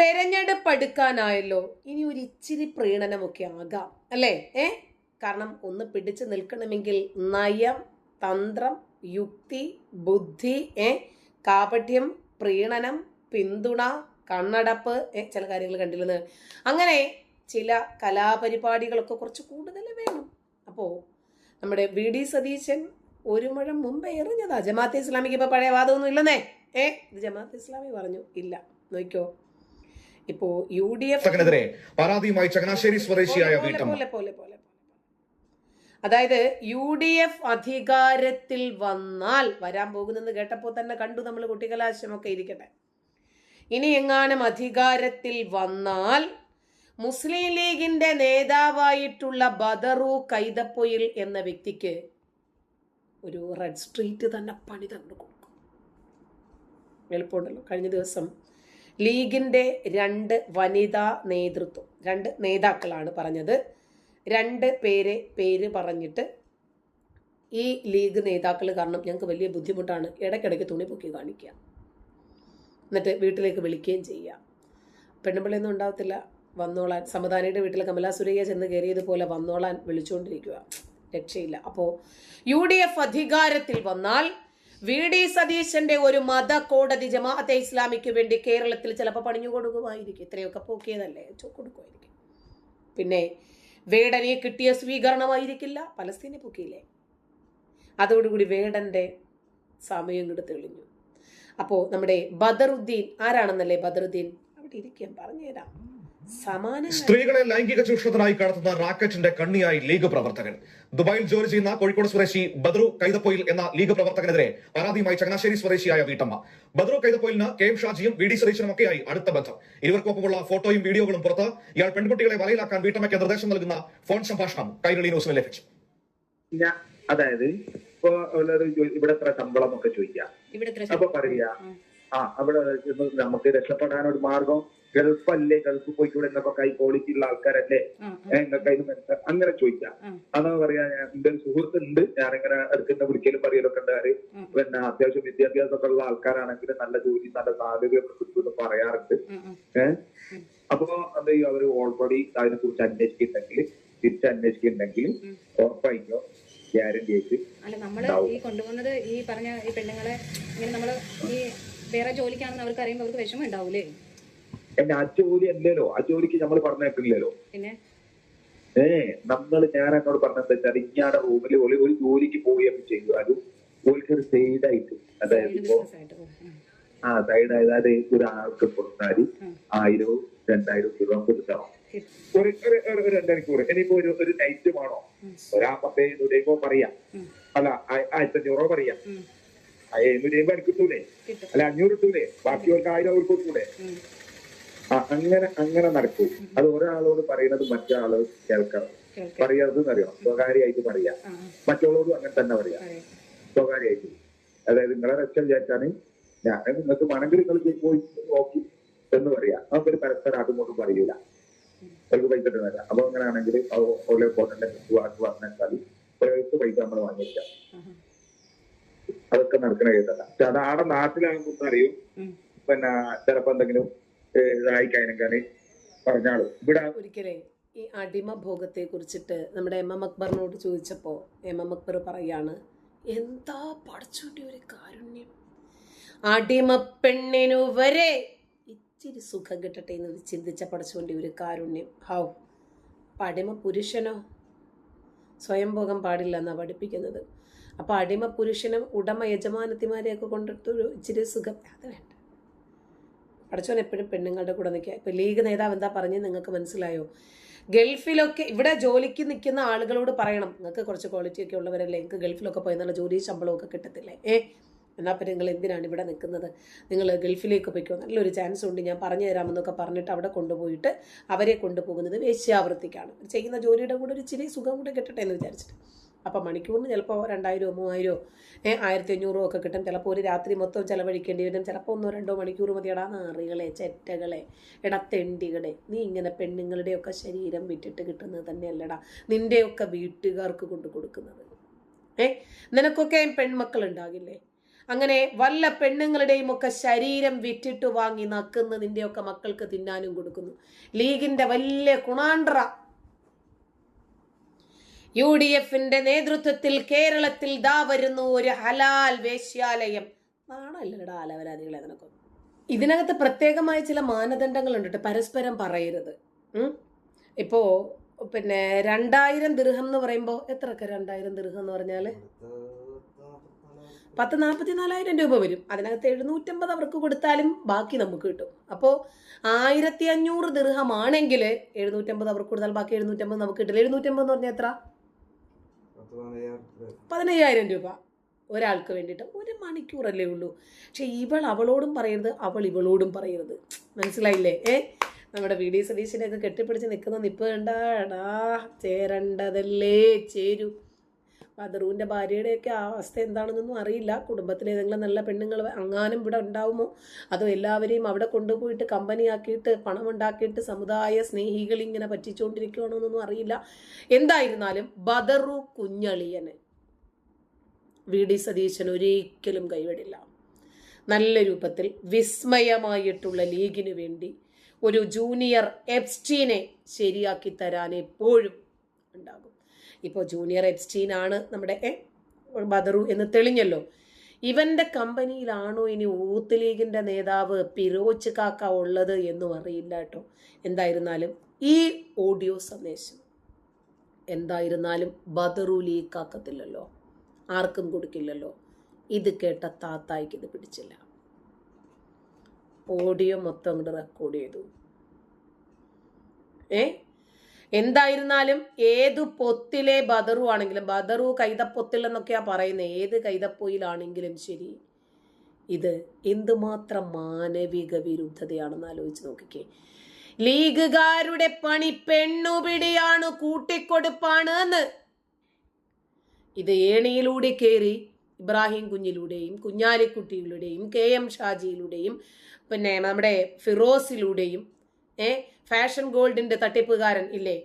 തെരഞ്ഞെടുപ്പ് അടുക്കാനായല്ലോ ഇനി ഒരു ഇച്ചിരി പ്രീണനമൊക്കെ ആകാം. അല്ലേ? ഏ? കാരണം ഒന്ന് പിടിച്ചു നിൽക്കണമെങ്കിൽ നയം തന്ത്രം യുക്തി ബുദ്ധി ഏ? കാപഠ്യം പ്രീണനം പിന്തുണ കണ്ണടപ്പ് ഏ? ചില കാര്യങ്ങൾ കണ്ടില്ലെന്ന്. അങ്ങനെ ചില കലാപരിപാടികളൊക്കെ കുറച്ച് കൂടുതൽ വേണം. അപ്പോൾ നമ്മുടെ വി. ഡി. സതീശൻ ഒരു മുഴം മുമ്പേ എറിഞ്ഞതാ. ജമാഅത്തെ ഇസ്ലാമിക്ക് ഇപ്പോൾ പഴയ വാദമൊന്നും ഇല്ലെന്നേ. ഏ? ഇത് ജമാഅത്തെ ഇസ്ലാമി പറഞ്ഞു. ഇല്ല. നോക്കിയോ ഇപ്പോ യു ഡി എഫ് പരാതിയുമായി ചങ്ങനാശ്ശേരി സ്വദേശിയായ പോലെ, പോലെ, പോലെ. അതായത് യു ഡി എഫ് അധികാരത്തിൽ വന്നാൽ വരാൻ പോകുന്നെന്ന് കേട്ടപ്പോൾ തന്നെ കണ്ടു നമ്മൾ കുട്ടികലാശമൊക്കെ ഇരിക്കട്ടെ. ഇനി എങ്ങാനും അധികാരത്തിൽ വന്നാൽ മുസ്ലിം ലീഗിന്റെ നേതാവായിട്ടുള്ള ബദറു കൈതപ്പൊയിൽ എന്ന വ്യക്തിക്ക് ഒരു റെഡ് സ്ട്രീറ്റ് തന്നെ പണി തന്നു കൊടുക്കും. എളുപ്പമുണ്ടല്ലോ. കഴിഞ്ഞ ദിവസം ലീഗിന്റെ രണ്ട് വനിതാ നേതൃത്വം രണ്ട് നേതാക്കളാണ് പറഞ്ഞത്. രണ്ട് പേരെ പേര് പറഞ്ഞിട്ട് ഈ ലീഗ് നേതാക്കൾ കാരണം ഞങ്ങൾക്ക് വലിയ ബുദ്ധിമുട്ടാണ്. ഇടയ്ക്കിടയ്ക്ക് തുണി പൊക്കി കാണിക്കുക. എന്നിട്ട് വീട്ടിലേക്ക് വിളിക്കുകയും ചെയ്യുക. പെണ്ണുപിള്ളയൊന്നും ഉണ്ടാകത്തില്ല വന്നോളാൻ സമദാനിയുടെ വീട്ടിൽ കമലാ സുരയ്യ ചെന്ന് കയറിയതുപോലെ വന്നോളാൻ വിളിച്ചുകൊണ്ടിരിക്കുക രക്ഷയില്ല. അപ്പോൾ യു ഡി എഫ് അധികാരത്തിൽ വന്നാൽ വി ഡി സതീശന്റെ ഒരു മത കോടതി ജമാഅത്തെ ഇസ്ലാമിക്ക് വേണ്ടി കേരളത്തിൽ ചിലപ്പോൾ പണിഞ്ഞു കൊടുക്കുമായിരിക്കും ഇത്രയൊക്കെ പോക്കിയതല്ലേ? കൊടുക്കുമായിരിക്കും. പിന്നെ വേടനെ കിട്ടിയ സ്വീകരണമായിരിക്കില്ല. പലസ്തീനെ പൊക്കിയില്ലേ? അതോടുകൂടി വേടന്റെ സമയം ഇങ്ങോട്ട് തെളിഞ്ഞു. അപ്പോൾ നമ്മുടെ ബദറുദ്ദീൻ ആരാണെന്നല്ലേ ബദറുദ്ദീൻ? അവിടെ ഇരിക്കാൻ പറഞ്ഞുതരാം. സ്ത്രീകളെ ലൈംഗിക ചൂഷണത്തിനായി കടത്തുന്ന റാക്കറ്റിന്റെ കണ്ണിയായി ലീഗ് പ്രവർത്തകൻ. ദുബായിൽ ജോലി ചെയ്യുന്ന കോഴിക്കോട് സ്വദേശി ബദ്രു കൈതപ്പൊയിൽ എന്ന ലീഗ് പ്രവർത്തകനെതിരെ പരാതിയുമായി ചങ്ങനാശ്ശേരി സ്വദേശിയായ വീട്ടമ്മ. ബദ്രു കൈതപ്പൊയിലിന് കെ എം ഷാജിയും വി ഡി സതീശനും ഒക്കെയായി അടുത്ത ബന്ധം. ഇരുവർക്കൊപ്പമുള്ള ഫോട്ടോയും വീഡിയോകളും പുറത്ത് ഇയാൾ പെൺകുട്ടികളെ വലയിലാക്കാൻ വീട്ടമ്മയ്ക്ക് നിർദ്ദേശം നൽകുന്ന ഫോൺ സംഭാഷണം കൈരളി ന്യൂസിന് ലഭിച്ചു. അതായത് ഇപ്പൊ ഇവിടെ ശമ്പളം ഒക്കെ ചോദിക്കാം. അപ്പൊ പറയാ ആ അവിടെ നമുക്ക് രക്ഷപ്പെടാൻ ഒരു മാർഗം. ഗൾഫല്ലേ ഗൾഫ് പോയിക്കൂടെ എന്നൊക്കെ കൈ ക്വാളിറ്റി ഉള്ള ആൾക്കാരല്ലേ എന്നൊക്കെ അങ്ങനെ ചോദിക്കാം. അതാ പറയാ എന്റെ ഒരു സുഹൃത്തുണ്ട്. ഞാനിങ്ങനെ എടുക്കുന്ന വിളിക്കലും പറയലൊക്കെ ഉണ്ടാര്. പിന്നെ അത്യാവശ്യം വിദ്യാഭ്യാസമൊക്കെ ഉള്ള ആൾക്കാരാണെങ്കിൽ നല്ല ജോലി നല്ല സാധ്യതയൊക്കെ കിട്ടുമെന്ന് പറയാറുണ്ട്. ഏഹ് അപ്പോ എന്താ ചെയ്യും? അവർ ഓൾറെഡി അതിനെ കുറിച്ച് അന്വേഷിക്കുന്നുണ്ടെങ്കിൽ തിരിച്ച് അന്വേഷിക്കുന്നുണ്ടെങ്കിൽ ഉറപ്പായിട്ടോ ഗ്യാരണ്ടി ആയിട്ട് അല്ല നമ്മൾ ഈ കൊണ്ടുപോകുന്നത് ഈ പറഞ്ഞ ഈ പെണ്ണുങ്ങളെ ഇങ്ങനെ നമ്മൾ ഈ വേറെ ജോലിക്കാണെന്ന് അവർക്ക് അറിയുമ്പോൾ അവർക്ക് വിഷമം ഉണ്ടാവൂലേ? എന്നെ ആ ജോലി അല്ലല്ലോ. ആ ജോലിക്ക് നമ്മൾ പറഞ്ഞിട്ടില്ലല്ലോ പിന്നെ? ഏ നമ്മൾ ഞാൻ എന്നോട് പറഞ്ഞത് വെച്ചാൽ ഇങ്ങനെ റൂമിൽ ഒളി ഒരു ജോലിക്ക് പോവുകയൊക്കെ അത് ഓൾക്ക് ഒരു അതായത് ഇപ്പോ ബിസിനസ് ആയിട്ട് പോകും ഉം. ആ സൈഡ് അതായത് ഒരാൾക്ക് കൊടുത്താൽ ഉം. ആയിരവും രണ്ടായിരം രൂപ കൊടുക്കണം. ഒരു ഒരു- രണ്ട് മണിക്കൂർ ഇനിയിപ്പോ ഒരു ഒരു നൈറ്റ് വേണോ? ഒരാ പത്തേ നൂറ്റമ്പോ പറയാം. അല്ല ആയിരത്തഞ്ഞൂറോ പറയാം. എഴുന്നൂറ്റി അമ്പത് എനിക്ക് കിട്ടൂലേ? അല്ല അഞ്ഞൂറ് കിട്ടൂലേ? ബാക്കിയവർക്ക് ആയിരം അവർക്ക് കൊടുക്കൂലേ അങ്ങനെ അങ്ങനെ നടക്കും. അത് ഒരാളോട് പറയുന്നത് മറ്റൊരാൾ കേൾക്കണം. കേൾക്കാം. പറയാതെന്ന് അറിയാം സ്വകാര്യമായിട്ട് പറയാ മറ്റുള്ളവരും അങ്ങനെ തന്നെ പറയാം. സ്വകാര്യമായിട്ട്. അതായത് നിങ്ങളെ രക്ഷ വിചാരിച്ചാണ് ഞാൻ നിങ്ങൾക്ക് വേണമെങ്കിൽ നിങ്ങൾ പോയി നോക്കി എന്ന് പറയാ. നമുക്കൊരു പരസ്പരം അതുകൊണ്ടും പറയൂല. അവർക്ക് പൈസ ഇട്ടുന്നില്ല അപ്പൊ അങ്ങനെയാണെങ്കിൽ ഓരോ പോകേണ്ട വാക്ക് പറഞ്ഞാൽ ഒരു പൈസ നമ്മൾ വാങ്ങിക്കാം. അതൊക്കെ നടക്കുന്ന കേട്ടല്ല പക്ഷെ അത് ആടെ നാട്ടിലാകുമ്പോൾ അറിയും. പിന്നെ ചിലപ്പോ എന്തെങ്കിലും കഴിഞ്ഞാൽ പറഞ്ഞാളും ഇവിടെ ഒരിക്കലേ ഈ അടിമ ഭോഗത്തെ കുറിച്ചിട്ട് നമ്മുടെ എം എം അക്ബറിനോട് ചോദിച്ചപ്പോൾ എം എം അക്ബർ പറയാണ് എന്താ പഠിച്ചോണ്ടി ഒരു കാരുണ്യം? അടിമ പെണ്ണിനു വരെ ഇച്ചിരി സുഖം കിട്ടട്ടെ എന്ന് ചിന്തിച്ച പഠിച്ചുകൊണ്ട് ഒരു കാരുണ്യം. ഹൗ? പടിമ അടിമ പുരുഷനോ? സ്വയം ഭോഗം പാടില്ല എന്നാണ് പഠിപ്പിക്കുന്നത്. അപ്പോൾ അടിമ പുരുഷനും ഉടമ യജമാനത്തിമാരെയൊക്കെ കൊണ്ടിട്ടൊരു ഇച്ചിരി സുഖം. അത് വേണ്ട. പഠിച്ചോൻ എപ്പോഴും പെണ്ണുങ്ങളുടെ കൂടെ നിൽക്കുക. ഇപ്പം ലീഗ് നേതാവ് എന്താ പറഞ്ഞ് നിങ്ങൾക്ക് മനസ്സിലായോ? ഗൾഫിലൊക്കെ ഇവിടെ ജോലിക്ക് നിൽക്കുന്ന ആളുകളോട് പറയണം. നിങ്ങൾക്ക് കുറച്ച് ക്വാളിറ്റി ഒക്കെ ഉള്ളവരല്ലേ? നിങ്ങൾക്ക് ഗൾഫിലൊക്കെ പോയി നല്ല ജോലി ശമ്പളമൊക്കെ കിട്ടത്തില്ലേ? ഏ? എന്നാൽ പിന്നെ നിങ്ങൾ എന്തിനാണ് ഇവിടെ നിൽക്കുന്നത്? നിങ്ങൾ ഗൾഫിലേക്ക് പോയിക്കോ? നല്ലൊരു ചാൻസ് ഉണ്ട്. ഞാൻ പറഞ്ഞു തരാമെന്നൊക്കെ പറഞ്ഞിട്ട് അവിടെ കൊണ്ടുപോയിട്ട് അവരെ കൊണ്ടുപോകുന്നത് വേശ്യാവൃത്തിക്കാണ്. ചെയ്യുന്ന ജോലിയുടെ കൂടെ ഒരു ഇച്ചിരി സുഖം കൂടെ കിട്ടട്ടെ എന്ന് വിചാരിച്ചിട്ട്. അപ്പം മണിക്കൂറിന് ചിലപ്പോൾ രണ്ടായിരമോ മൂവായിരമോ ഏ ആയിരത്തി അഞ്ഞൂറോ ഒക്കെ കിട്ടും. ചിലപ്പോൾ ഒരു രാത്രി മൊത്തം ചിലവഴിക്കേണ്ടി വരും. ചിലപ്പോൾ ഒന്നോ രണ്ടോ മണിക്കൂർ മതി എടാ നാറികളെ ചെറ്റകളെ എടാ നീ ഇങ്ങനെ പെണ്ണുങ്ങളുടെയൊക്കെ ശരീരം വിറ്റിട്ട് കിട്ടുന്നത് തന്നെയല്ലടാ നിന്റെയൊക്കെ വീട്ടുകാർക്ക് കൊണ്ട് കൊടുക്കുന്നത്. ഏ നിനക്കൊക്കെ പെൺമക്കൾ ഉണ്ടാകില്ലേ? അങ്ങനെ വല്ല പെണ്ണുങ്ങളുടെയും ഒക്കെ ശരീരം വിറ്റിട്ട് വാങ്ങി നക്കുന്ന നിന്റെയൊക്കെ മക്കൾക്ക് തിന്നാനും കൊടുക്കുന്നു. ലീഗിന്റെ വലിയ കുണാണ്ട്ര യു ഡി എഫിന്റെ നേതൃത്വത്തിൽ കേരളത്തിൽ ദാ വരുന്നു ഒരു ഹലാൽ വേശ്യാലയം. നാണല്ലടാ അലവലാദികളെ നിനക്ക്. ഇതിനകത്ത് പ്രത്യേകമായ ചില മാനദണ്ഡങ്ങളുണ്ട് ട്ടോ. പരസ്പരം പറയരുത്. ഇപ്പോ പിന്നെ രണ്ടായിരം ദൃഹം എന്ന് പറയുമ്പോൾ എത്രയൊക്കെ രണ്ടായിരം ദൃഹം എന്ന് പറഞ്ഞാൽ? പത്ത് നാൽപ്പത്തി നാലായിരം രൂപ വരും. അതിനകത്ത് എഴുന്നൂറ്റമ്പത് അവർക്ക് കൊടുത്താലും ബാക്കി നമുക്ക് കിട്ടും. അപ്പോൾ ആയിരത്തി അഞ്ഞൂറ് ദീർഘമാണെങ്കിൽ എഴുന്നൂറ്റമ്പത് അവർക്ക് കൊടുത്താൽ ബാക്കി എഴുന്നൂറ്റമ്പത് നമുക്ക് കിട്ടില്ല. എഴുന്നൂറ്റമ്പത് എന്ന് പറഞ്ഞാൽ എത്ര? പതിനയ്യായിരം രൂപ. ഒരാൾക്ക് വേണ്ടിയിട്ട് ഒരു മണിക്കൂറല്ലേ ഉള്ളൂ. പക്ഷെ ഇവൾ അവളോടും പറയരുത് അവൾ ഇവളോടും പറയരുത്. മനസ്സിലായില്ലേ? ഏ? നമ്മുടെ വി ഡി സതീശനെയൊക്കെ കെട്ടിപ്പിടിച്ച് നിൽക്കുന്ന നിപ്പ് കണ്ടാടാ ചേരണ്ടതല്ലേ? ചേരൂ. ബദറുവിന്റെ ഭാര്യയുടെയൊക്കെ ആ അവസ്ഥ എന്താണെന്നൊന്നും അറിയില്ല. കുടുംബത്തിലെ ഏതെങ്കിലും നല്ല പെണ്ണുങ്ങൾ അങ്ങാനും ഇവിടെ ഉണ്ടാവുമോ? അതോ എല്ലാവരെയും അവിടെ കൊണ്ടുപോയിട്ട് കമ്പനിയാക്കിയിട്ട് പണം ഉണ്ടാക്കിയിട്ട് സമുദായ സ്നേഹികൾ ഇങ്ങനെ പറ്റിച്ചുകൊണ്ടിരിക്കുകയാണോ എന്നൊന്നും അറിയില്ല. എന്തായിരുന്നാലും ബദറു കുഞ്ഞളിയന്. വി. ഡി. സതീശൻ ഒരിക്കലും കൈവിടില്ല. നല്ല രൂപത്തിൽ വിസ്മയമായിട്ടുള്ള ലീഗിന് വേണ്ടി ഒരു ജൂനിയർ എപ്സ്റ്റീനെ ശരിയാക്കി തരാൻ എപ്പോഴും ഉണ്ടാകും. ഇപ്പോൾ ജൂനിയർ എപ്സ്റ്റീൻ ആണ് നമ്മുടെ ബദറു എന്ന് തെളിഞ്ഞല്ലോ. ഇവന്റെ കമ്പനിയിലാണോ ഇനി ഊത്ത് ലീഗിന്റെ നേതാവ് പിരോച്ച് കാക്ക ഉള്ളത് എന്നും അറിയില്ല കേട്ടോ. എന്തായിരുന്നാലും ഈ ഓഡിയോ സന്ദേശം എന്തായിരുന്നാലും ബദറു ലീഗ് കാക്കത്തില്ലല്ലോ. ആർക്കും കൊടുക്കില്ലല്ലോ. ഇത് കേട്ട താത്തായിക്ക് ഇത് പിടിച്ചില്ല. ഓഡിയോ മൊത്തം അങ്ങോട്ട് റെക്കോർഡ് ചെയ്തു. ഏ എന്തായിരുന്നാലും ഏതു പൊത്തിലെ ബദറു ആണെങ്കിലും ബദറു കൈതപ്പൊത്തിൽ എന്നൊക്കെയാ പറയുന്നത് ഏത് കൈതപ്പൊയിലാണെങ്കിലും ശരി ഇത് എന്തുമാത്രം മാനവിക വിരുദ്ധതയാണെന്ന് ആലോചിച്ച് നോക്കിക്കേ. ലീഗുകാരുടെ പണി പെണ്ണുപിടിയാണ് കൂട്ടിക്കൊടുപ്പാണ് എന്ന് ഇത് ഏണിയിലൂടെ കയറി ഇബ്രാഹിം കുഞ്ഞിലൂടെയും കുഞ്ഞാലിക്കുട്ടിയിലൂടെയും കെ എം ഷാജിയിലൂടെയും പിന്നെ നമ്മുടെ ഫിറോസിലൂടെയും ഏ? ഫാഷൻ ഗോൾഡിന്റെ തട്ടിപ്പുകാരൻ ഇല്ലേ?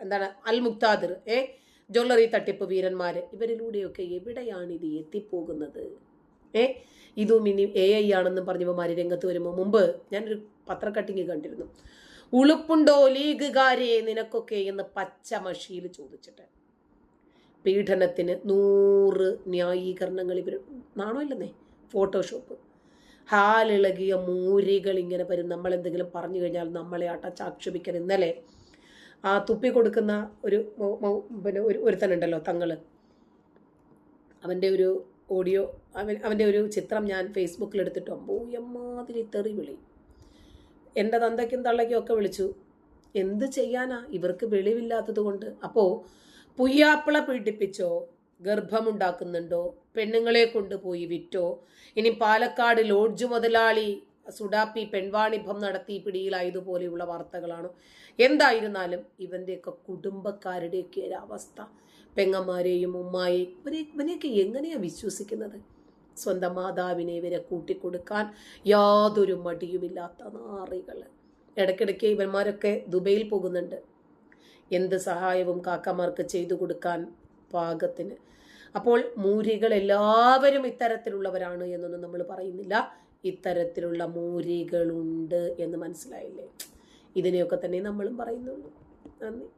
എന്താണ്? അൽ മുക്താദിർ ഏ? ജ്വല്ലറി തട്ടിപ്പ് വീരന്മാർ ഇവരിലൂടെയൊക്കെ എവിടെയാണ് ഇത് എത്തിപ്പോകുന്നത്? ഏ? ഇതും ഇനി എ ഐ ആണെന്നും പറഞ്ഞവന്മാര് രംഗത്ത് വരുമ്പോൾ മുമ്പ് ഞാനൊരു പത്രക്കട്ടിങ് കണ്ടിരുന്നു. ഉളുപ്പുണ്ടോ ലീഗുകാരെ? നിനക്കൊക്കെ എന്ന് പച്ച മഷിയിൽ ചോദിച്ചിട്ട്. പീഡനത്തിന് നൂറ് ന്യായീകരണങ്ങൾ ഇവർ നാണോ ഇല്ലെന്നേ? ഫോട്ടോഷോപ്പ് ഹാലിളകിയ മൂരികൾ ഇങ്ങനെ വരും. നമ്മൾ എന്തെങ്കിലും പറഞ്ഞു കഴിഞ്ഞാൽ നമ്മളെ അടച്ചാക്ഷേപിക്കാൻ ഇന്നലെ ആ തുപ്പി കൊടുക്കുന്ന ഒരു പിന്നെ ഒരു ഒരുത്തനുണ്ടല്ലോ തങ്ങൾ അവന്റെ ഒരു ഓഡിയോ അവൻ അവന്റെ ഒരു ചിത്രം ഞാൻ ഫേസ്ബുക്കിൽ എടുത്തിട്ട് അമ്പോ എമ്മാതിരി തെറി വിളി. എന്റെ തന്തയ്ക്കും തള്ളയ്ക്കും ഒക്കെ വിളിച്ചു. എന്ത് ചെയ്യാനാ? ഇവർക്ക് വെളിവില്ലാത്തത് കൊണ്ട് അപ്പോൾ പുയ്യാപ്പിള പീഡിപ്പിച്ചോ? ഗർഭമുണ്ടാക്കുന്നുണ്ടോ? പെണ്ണുങ്ങളെ കൊണ്ടുപോയി വിറ്റോ? ഇനി പാലക്കാട് ലോഡ്ജ് മുതലാളി സുഡാപ്പി പെൺവാണിഭം നടത്തി പിടിയിലായതുപോലെയുള്ള വാർത്തകളാണോ. എന്തായിരുന്നാലും ഇവന്റെയൊക്കെ കുടുംബക്കാരുടെയൊക്കെ ഒരു അവസ്ഥ. പെങ്ങന്മാരെയും ഉമ്മായെയും ഇവരെ ഇവനെയൊക്കെ എങ്ങനെയാണ് വിശ്വസിക്കുന്നത്? സ്വന്തം മാതാവിനെ ഇവരെ കൂട്ടിക്കൊടുക്കാൻ യാതൊരു മടിയുമില്ലാത്ത നാറികൾ. ഇടയ്ക്കിടയ്ക്ക് ഇവന്മാരൊക്കെ ദുബൈയിൽ പോകുന്നുണ്ട്. എന്ത് സഹായവും കാക്കമാർക്ക് ചെയ്തു കൊടുക്കാൻ പാകത്തിന്. അപ്പോൾ മൂരികൾ എല്ലാവരും ഇത്തരത്തിലുള്ളവരാണ് എന്നൊന്നും നമ്മൾ പറയുന്നില്ല. ഇത്തരത്തിലുള്ള മൂരികളുണ്ട് എന്ന് മനസ്സിലായില്ലേ? ഇതിനെയൊക്കെ തന്നെ നമ്മളും പറയുന്നുള്ളൂ. നന്ദി.